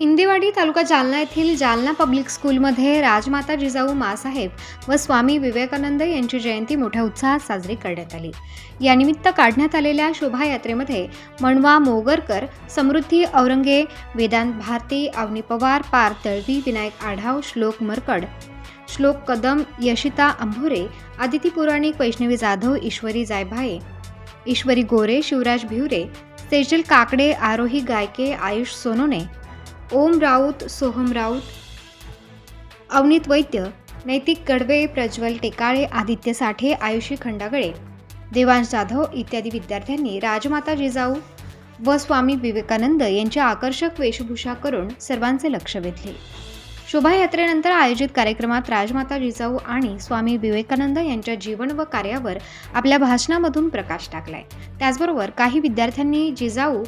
इंदिवाडी तालुका जालना येथील जालना पब्लिक स्कूलमध्ये राजमाता जिजाऊ मासाहेब व स्वामी विवेकानंद यांची जयंती मोठ्या उत्साहात साजरी करण्यात आली. यानिमित्त काढण्यात आलेल्या शोभायात्रेमध्ये मणवा मोगरकर समृद्धी औरंगे वेदांत भारती अवनी पवार पार तळवी विनायक आढाव श्लोक मरकड श्लोक कदम यशिता अंभोरे आदिती पुराणिक वैष्णवी जाधव ईश्वरी जायभाये ईश्वरी गोरे शिवराज भिवरे सेजल काकडे आरोही गायके आयुष सोनोने ओम राऊत सोहम राऊत. अवनीत वैद्य नैतिक कडवे प्रज्वल टेकाळे आदित्य साठे आयुषी खंडागळे देवांश जाधव इत्यादी विद्यार्थ्यांनी राजमाता जिजाऊ व स्वामी विवेकानंद यांची आकर्षक वेशभूषा करून सर्वांचे लक्ष वेधले. शोभायात्रेनंतर आयोजित कार्यक्रमात राजमाता जिजाऊ आणि स्वामी विवेकानंद यांच्या जीवन व कार्यावर आपल्या भाषणामधून प्रकाश टाकलाय. त्याचबरोबर काही विद्यार्थ्यांनी जिजाऊ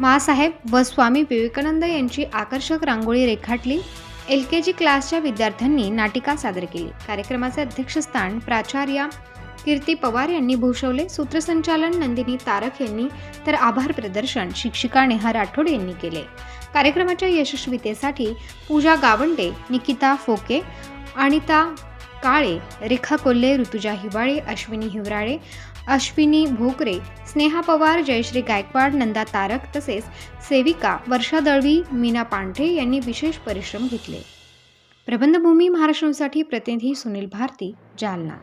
मासाहेब व स्वामी विवेकानंद यांची आकर्षक रांगोळी रेखाटली. एल के जी क्लासच्या विद्यार्थ्यांनी नाटिका सादर केली. कार्यक्रमाचे अध्यक्षस्थान प्राचार्या कीर्ती पवार यांनी भूषवले. सूत्रसंचालन नंदिनी तारक यांनी तर आभार प्रदर्शन शिक्षिका नेहा राठोड यांनी केले. कार्यक्रमाच्या यशस्वीतेसाठी पूजा गावंडे निकिता फोके अनिता काळे रेखा कोल्हे ऋतुजा हिवाळे अश्विनी हिवराळे अश्विनी भोकरे स्नेहा पवार जयश्री गायकवाड नंदा तारक तसेच सेविका वर्षा दळवी मीना पांढरे यांनी विशेष परिश्रम घेतले. प्रबंधभूमी महाराष्ट्रासाठी प्रतिनिधी सुनील भारती जालना.